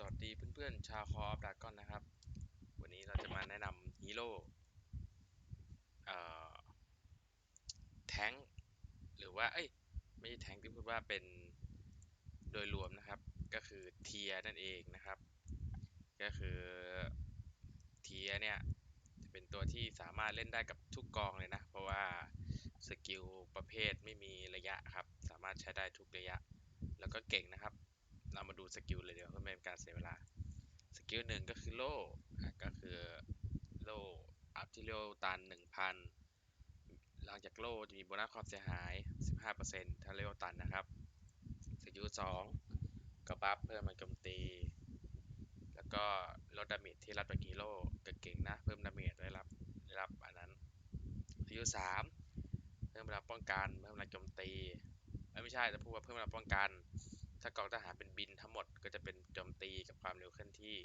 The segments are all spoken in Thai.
สวัสดีเพื่อนๆชาวคอร์ฟดากอนนะครับ วันนี้เราจะมาแนะนำฮีโร่แทงหรือว่าเอ้ยไม่ใช่แทงที่พูดว่าเป็นโดยรวมนะครับ ก็คือเทียนั่นเองนะครับ ก็คือเทียเนี่ยจะเป็นตัวที่สามารถเล่นได้กับทุกกองเลยนะ เพราะว่าสกิลประเภทไม่มีระยะครับ สามารถใช้ได้ทุกระยะ แล้วก็เก่งนะครับ เรามาดูสกิลเลยเดี๋ยวเพื่อไม่เป็นการเสียเวลา สกิลหนึ่งก็คือโล่ก็คือโล่อัพที่เร็วตัน1,000หลังจากโล่จะมีโบนัสความเสียหาย 15%ถ้าเร็วตันนะครับ สกิลสองก็บัฟเพิ่มมันโจมตี แล้วก็ลดดาเมจที่รับจากฮีโร่เก่งนะ เพิ่มดาเมจได้รับได้รับอันนั้นสกิลสามเพิ่มพลังป้องกัน เพิ่มพลังโจมตีไม่ใช่จะพูดว่าเพิ่มพลังป้องกัน ถ้ากองทหารเป็นบินทั้งหมดก็จะเป็นโจมตีกับความเร็วเคลื่อนที่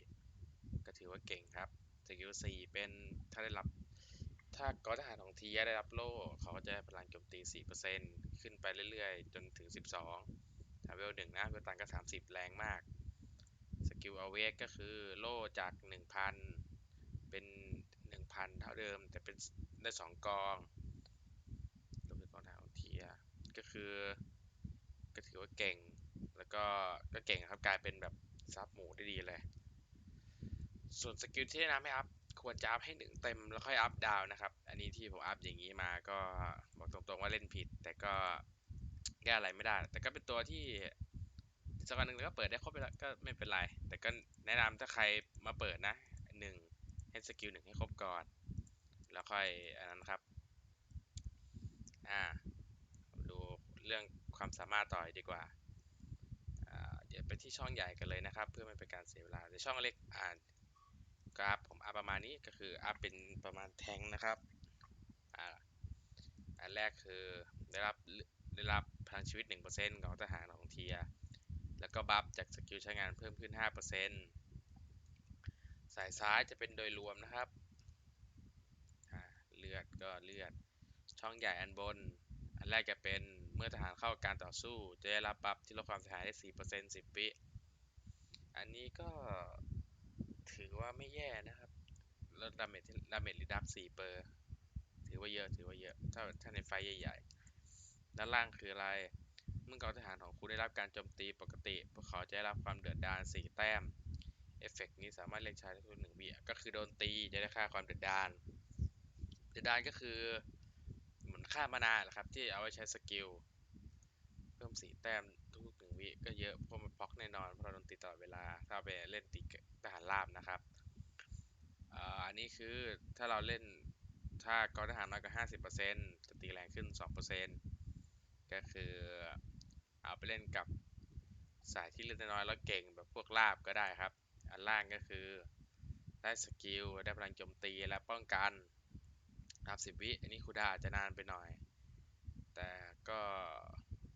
ก็ถือว่าเก่งครับสกิลสี่เป็นถ้าได้รับ ถ้ากองทหารของทีได้รับโล่ เขาก็จะพลังโจมตี 4%ขึ้นไปเรื่อยๆ จนถึง 12ถ้าเวลหนึ่งนะเวลตันก็ 30 แรงมากสกิลเอาเวกก็คือโล่จาก 1,000 เป็น 1,000 เท่าเดิม แต่เป็นได้ 2 กองตัวเป็นกองทหารของทีก็คือก็ถือว่าเก่ง แล้วก็ก็เก่งครับกลายเป็นแบบซับหมูได้ดีเลย ส่วนสกิลที่แนะนำให้อัพควรจะอัพให้หนึ่งเต็มแล้วค่อยอัพดาวนะครับ อันนี้ที่ผมอัพอย่างนี้มาก็บอกตรงๆว่าเล่นผิด แต่ก็แก้อะไรไม่ได้ แต่ก็เป็นตัวที่สักวันหนึ่งก็เปิดได้ครบไปแล้วก็ไม่เป็นไร แต่ก็แนะนำถ้าใครมาเปิดนะหนึ่งให้สกิลหนึ่งให้ครบก่อน แล้วค่อยอันนั้นครับ อ่า ดูเรื่องความสามารถต่อดีกว่า เดี๋ยวไปที่ช่องใหญ่กันเลยนะครับ เพื่อไม่เป็นการเสียเวลาในช่องเล็กอ่านกราฟผมอัพประมาณนี้ก็คืออัพเป็นประมาณแทงนะครับอ่าอันแรกคือได้รับได้รับพลังชีวิต 1%ของทหารของเทีย แล้วก็บัฟจากสกิลใช้งานเพิ่มขึ้น 5%สายซ้ายจะเป็นโดยรวมนะครับเลือดก็เลือด ช่องใหญ่อันบน อันแรกจะเป็น มื่อทหารเข้าการต่อสู้ จะได้รับบัฟที่ลดความเสียหายได้สี่เปอร์เซ็นต์สิบวิ อันนี้ก็ถือว่าไม่แย่นะครับ ลดดาเมจดาเมจรีดับสี่เปอร์ ถือว่าเยอะ ถือว่าเยอะ ถ้าถ้าในไฟใหญ่ๆ ด้านล่างคืออะไร เมื่อกองทหารของคุณได้รับการโจมตีปกติ พวกเขาจะได้รับความเดือดดาลสี่แต้ม เอฟเฟกนี้สามารถเล่นใช้ได้ทุกหนึ่งวิก็คือโดนตีจะได้ค่าความเดือดดาล เดือดดาลก็คือ ค่ามานาแหละครับ ที่เอาไว้ใช้สกิล เพิ่มสีแต้มทุกหนึ่งวิก็เยอะเพราะมันพ็อกแน่นอนเพราะเราโดนตีตลอดเวลา ถ้าไปเล่นตีทหารราบนะครับอันนี้คือถ้าเราเล่นถ้ากองทหารน้อยกว่าห้าสิบเปอร์เซ็นต์จะตีแรงขึ้นสองเปอร์เซ็นต์ก็คือเอาไปเล่นกับสายที่เล่นน้อยแล้วเก่งแบบพวกลาบก็ได้ครับ อันล่างก็คือได้สกิล ได้พลังโจมตีและป้องกัน นับสิบวิ อันนี้คูดาอาจจะนานไปหน่อย แต่ก็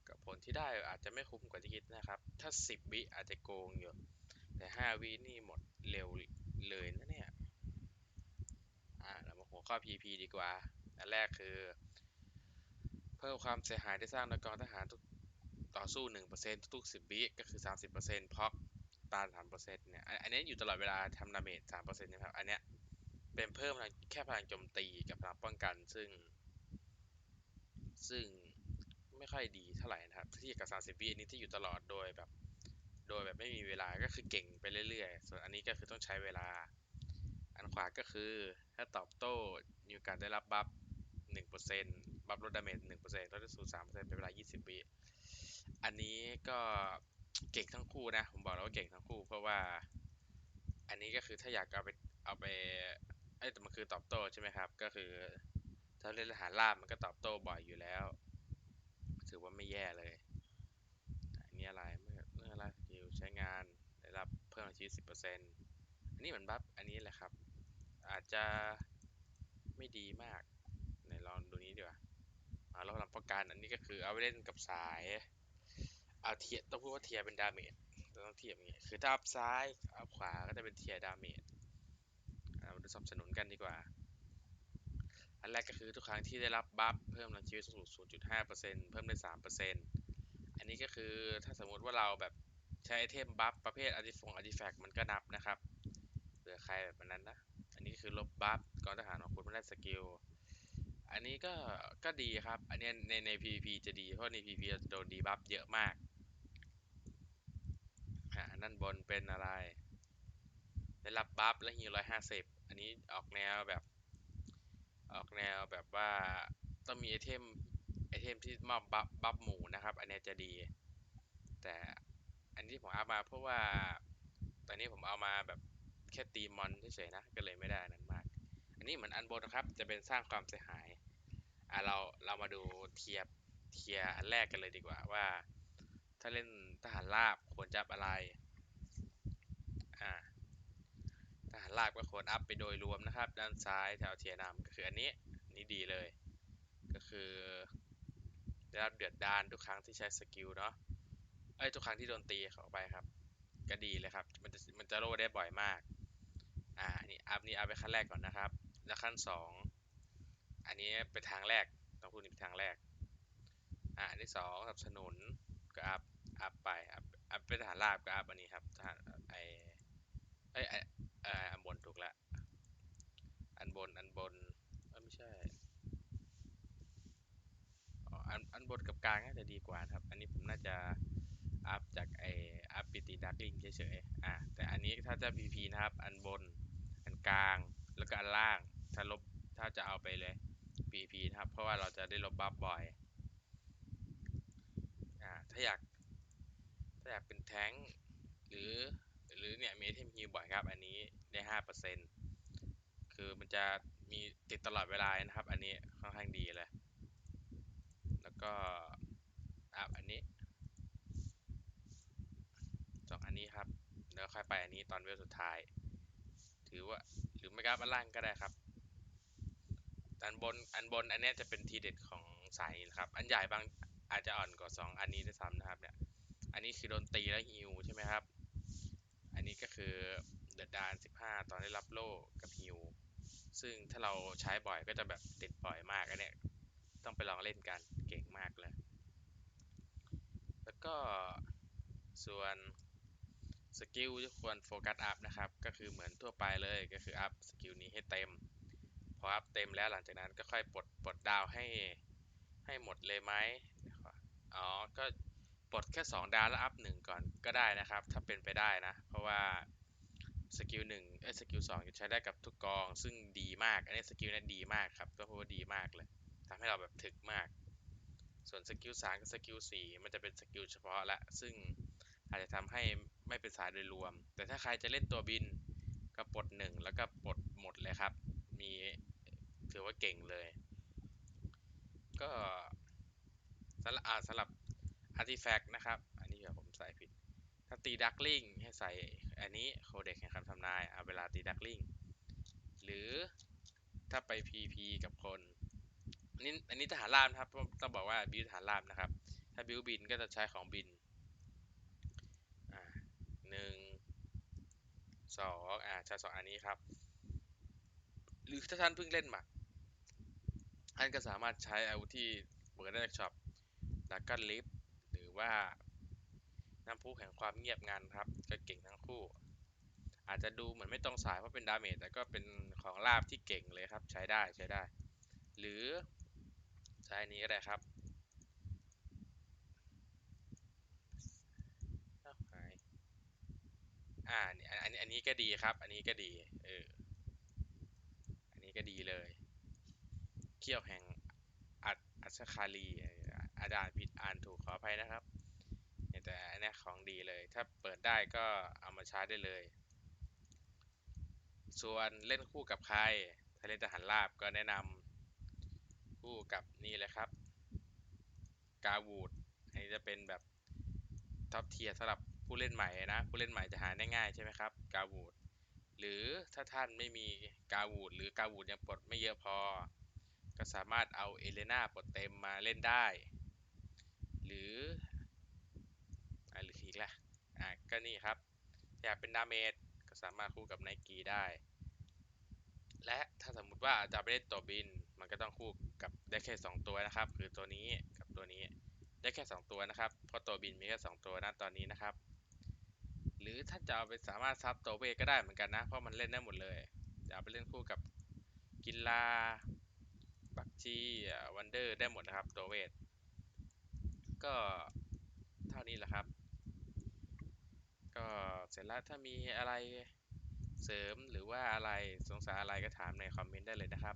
กับผลที่ได้อาจจะไม่คุ้มกว่าที่คิดนะครับ ถ้าสิบวิอาจจะโกงอยู่ แต่ห้าวินี่หมดเร็วเลยนะเนี่ย อ่าเรามาหัวข้อ PP ดีกว่า อันแรกคือ เพิ่มความเสียหายที่สร้างโดยกองทหารทุกต่อสู้ 1%ทุกๆ10วิก็คือ 30%เพราะตาน3%เนี่ย อันนี้อยู่ตลอดเวลาทำดาเมจ3%นะครับ อันเนี้ยเป็นเพิ่มแค่พลังโจมตี กับป้องกันซึ่ง ซึ่งไม่ค่อยดีเท่าไหร่นะครับที่กับ 30 วิอันนี้ที่อยู่ตลอดโดยแบบ โดยแบบไม่มีเวลาก็คือเก่งไปเรื่อยๆ ส่วนอันนี้ก็คือต้องใช้เวลา อันขวาก็คือถ้าตอบโต้มีโอกาสได้รับบัฟ1%บัฟลดดาเมจ1%ลดได้สูง3%เป็นเวลา 20 วิอันนี้ก็เก่งทั้งคู่นะ ผมบอกแล้วว่าเก่งทั้งคู่ เพราะว่า อันนี้ก็คือถ้าอยากเอาไปเอาไป ไอ้แต่มันคือตอบโต้ใช่ไหมครับ ก็คือ ถ้าเล่นทหารล่ามมันก็ตอบโต้บ่อยอยู่แล้ว ถือว่าไม่แย่เลยอันนี้อะไรเมื่อเมื่อลาสกิลใช้งานได้รับเพิ่มชีวิตสิบเปอร์เซ็นต์อันนี้เหมือนบัฟอันนี้แหละครับ อาจจะไม่ดีมากในลองดูนี้ดีกว่าเราทำประกันอันนี้ก็คือเอาไปเล่นกับสายเอาเทียต้องพูดว่าเทียเป็นดาเมจต้องเทียบอย่างเงี้ยคือถ้าอัพซ้ายอัพขวาก็จะเป็นเทียดาเมจ เราดูสนับสนุนกันดีกว่า อันแรกก็คือทุกครั้งที่ได้รับบัฟเพิ่มพลังชีวิตสูงสุด0.5%เพิ่มได้ 3%อันนี้ก็คือถ้าสมมุติว่าเราแบบใช้ไอเทมบัฟประเภทอาร์ติฟงอาร์ติแฟกต์มันก็นับนะครับเผื่อใครแบบนั้นนะ อันนี้คือลบบัฟก่อนทหารของคุณไม่ได้สกิล อันนี้ก็ก็ดีครับ อันนี้ในใน PVP จะดี เพราะใน PVP จะโดนดีบัฟเยอะมากอ่านั่นบนเป็นอะไร ได้รับบัฟและฮีร้อยห้าสิบ อันนี้ออกแนวแบบ ออกแนวแบบว่าต้องมีไอเทมไอเทมที่มอบบัฟบัฟหมู่นะครับ อันนี้จะดี แต่อันนี้ผมเอามาเพราะว่า ตอนนี้ผมเอามาแบบแค่ตีมอนเฉยๆนะ ก็เลยไม่ได้นั้นมาก อันนี้เหมือนอันบนนะครับจะเป็นสร้างความเสียหายอะเราเรามาดูเทียบเทียอันแรกกันเลยดีกว่าว่า ถ้าเล่นทหารราบควรจะอะไร อ่า ทหารราบก็ควรอัพไปโดยรวมนะครับ ด้านซ้ายแถวเทียนำก็คืออันนี้อันนี้ดีเลย ก็คือได้รับเดือดดานทุกครั้งที่ใช้สกิลเนาะเอ้ทุกครั้งที่โดนตีเข้าไปครับ ก็ดีเลยครับ มันจะมันจะโลได้บ่อยมาก อ่านี่อัพนี่อัพไปขั้นแรกก่อนนะครับ แล้วขั้นสองอันนี้เป็นทางแรกต้องพูดนี่เป็นทางแรก อ่าอันที่สองสนับสนุนก็อัพอัพไปอัพอัพเป็นทหารราบก็อัพอันนี้ครับทหารไอ้ไอ อ่ออันบนถูกละ อันบนอันบนอ้ยไม่ใช่อันอันบนกับกลางน่าจะดีกว่านะครับ อันนี้ผมน่าจะอัพจากไออัพปิติดักลิงเฉยๆ อะแต่อันนี้ถ้าจะ PP นะครับ อันบน อันกลาง แล้วก็อันล่าง ถ้าลบ ถ้าจะเอาไปเลย PP นะครับ เพราะว่าเราจะได้ลบบัฟบ่อย อ่า ถ้าอยาก ถ้าอยากเป็นแท้งหรือ รือเนี่ยมีไอเทมฮิวบ่อยครับ อันนี้ได้ห้าเปอร์เซ็นต์คือมันจะมีติดตลอดเวลานะครับ อันนี้ค่อนข้างดีเลย แล้วก็อัพอันนี้สองอันนี้ครับแล้วค่อยไปอันนี้ตอนเวลสุดท้าย ถือว่าหรือไม่ก็อันล่างก็ได้ครับอันบนอันบนอันนี้จะเป็นทีเด็ดของสายนี้นะครับ อันใหญ่บางอาจจะอ่อนกว่า2อันนี้ด้วยซ้ำนะครับเนี่ยอันนี้คือโดนตีแล้วฮิวใช่ไหมครับ อันนี้ก็คือเดอะดาน15 ตอนได้รับโล่กับฮิว ซึ่งถ้าเราใช้บ่อยก็จะแบบติดบ่อยมากอันเนี้ยต้องไปลองเล่นกันเก่งมากเลย แล้วก็ส่วนสกิลที่ควรโฟกัสอัพนะครับ ก็คือเหมือนทั่วไปเลยก็คืออัพสกิลนี้ให้เต็ม พออัพเต็มแล้วหลังจากนั้นก็ค่อยปลดปลดดาวให้ให้หมดเลยไหมอ๋อ ก็ ปลดแค่ 2 ดาวแล้วอัพหนึ่งก่อนก็ได้นะครับ ถ้าเป็นไปได้นะ เพราะว่าสกิลหนึ่งเอ้สกิลสองจะใช้ได้กับทุกกอง ซึ่งดีมาก อันนี้สกิลนั้ดีมากครับก็พูดว่าดีมากเลยทำให้เราแบบถึกมาก ส่วนสกิลสามกับสกิลสี่มันจะเป็นสกิลเฉพาะละ ซึ่งอาจจะทำให้ไม่เป็นสายโดยรวม แต่ถ้าใครจะเล่นตัวบินก็ปลดหนึ่งแล้วก็ปลดหมดเลยครับ มีถือว่าเก่งเลย ก็สำหรับสำหรับ อาร์ติแฟกต์นะครับ อันนี้เดี๋ยวผมใส่ผิด ถ้าตีดักลิงให้ใส่อันนี้โคเด็กแห่งคำทำนายเอาเวลาตีดักลิงหรือถ้าไป PP กับคนอันนี้อันนี้ทหารราบนะครับต้องบอกว่าบิวทหารราบนะครับ ถ้าบิวบินก็จะใช้ของบินหนึ่งสองอ่าใช้สองอันนี้ครับ หรือถ้าท่านเพิ่งเล่นหมักท่านก็สามารถใช้อาวุธที่เปิดได้จากช็อปดักกันลิฟ ว่า น้ำพุแห่งความเงียบงันครับ ก็เก่งทั้งคู่ อาจจะดูเหมือนไม่ตรงสายเพราะเป็นดาเมจแต่ก็เป็นของลาบที่เก่งเลยครับ ใช้ได้ใช้ได้ หรือใช้นี้ก็ได้ครับหายอ่าอันนี้อันนี้ก็ดีครับ อันนี้ก็ดีเอออันนี้ก็ดีเลย เขี้ยวแห่งอัดอัชคาลีอาจารย์ผิดอ่านถูกขออภัยนะครับแต่อันนี้ของดีเลย ถ้าเปิดได้ก็เอามาใช้ได้เลย ส่วนเล่นคู่กับใคร ถ้าเล่นทหารราบก็แนะนำคู่กับนี่เลยครับ กาวูด อันนี้จะเป็นแบบท็อปเทียร์สำหรับผู้เล่นใหม่นะ ผู้เล่นใหม่จะหาได้ง่ายใช่ไหมครับ กาวูด หรือถ้าท่านไม่มีกาวูด หรือกาวูดยังปลดไม่เยอะพอ ก็สามารถเอาเอเลนาปลดเต็มมาเล่นได้ หรืออ่หรืออีกละอะก็นี่ครับ อยากเป็นดาเมจก็สามารถคู่กับไนกี้ได้ และถ้าสมมุติว่าจะไปเล่นตัวบิน มันก็ต้องคู่กับได้แค่ 2 ตัวนะครับ คือตัวนี้กับตัวนี้ได้แค่ 2 ตัวนะครับ เพราะตัวบินมีแค่ 2 ตัวนะตอนนี้นะครับ หรือท่านจะเอาไปสามารถซับตัวเวทก็ได้เหมือนกันนะ เพราะมันเล่นได้หมดเลยจะเอาไปเล่นคู่กับกินลาบักจีวันเดอร์ได้หมดนะครับตัวเวท ก็เท่านี้แหละครับ ก็เสร็จแล้วถ้ามีอะไรเสริมหรือว่าอะไรสงสัยอะไรก็ถามในคอมเมนต์ได้เลยนะครับ